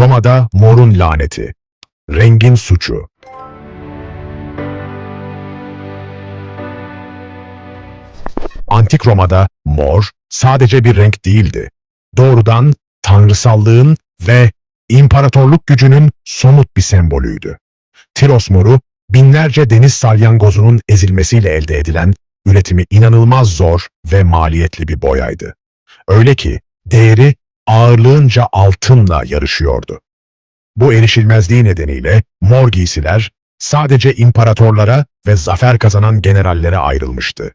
Roma'da morun laneti. Rengin suçu. Antik Roma'da mor sadece bir renk değildi. Doğrudan tanrısallığın ve imparatorluk gücünün somut bir sembolüydü. Tiros moru, binlerce deniz salyangozunun ezilmesiyle elde edilen üretimi inanılmaz zor ve maliyetli bir boyaydı. Öyle ki değeri ağırlığınca altınla yarışıyordu. Bu erişilmezliği nedeniyle mor giysiler sadece imparatorlara ve zafer kazanan generallere ayrılmıştı.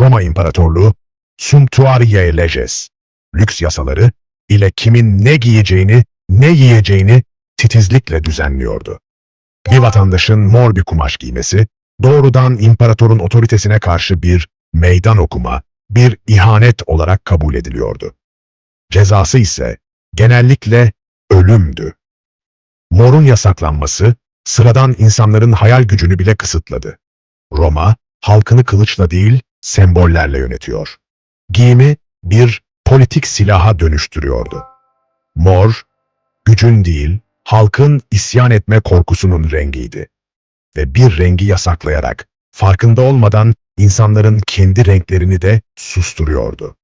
Roma İmparatorluğu, Sumptuariae Leges, lüks yasaları ile kimin ne giyeceğini, ne yiyeceğini titizlikle düzenliyordu. Bir vatandaşın mor bir kumaş giymesi, doğrudan imparatorun otoritesine karşı bir meydan okuma, bir ihanet olarak kabul ediliyordu. Cezası ise genellikle ölümdü. Morun yasaklanması, sıradan insanların hayal gücünü bile kısıtladı. Roma, halkını kılıçla değil, sembollerle yönetiyor. Giyimi bir politik silaha dönüştürüyordu. Mor, gücün değil, halkın isyan etme korkusunun rengiydi. Ve bir rengi yasaklayarak, farkında olmadan insanların kendi renklerini de susturuyordu.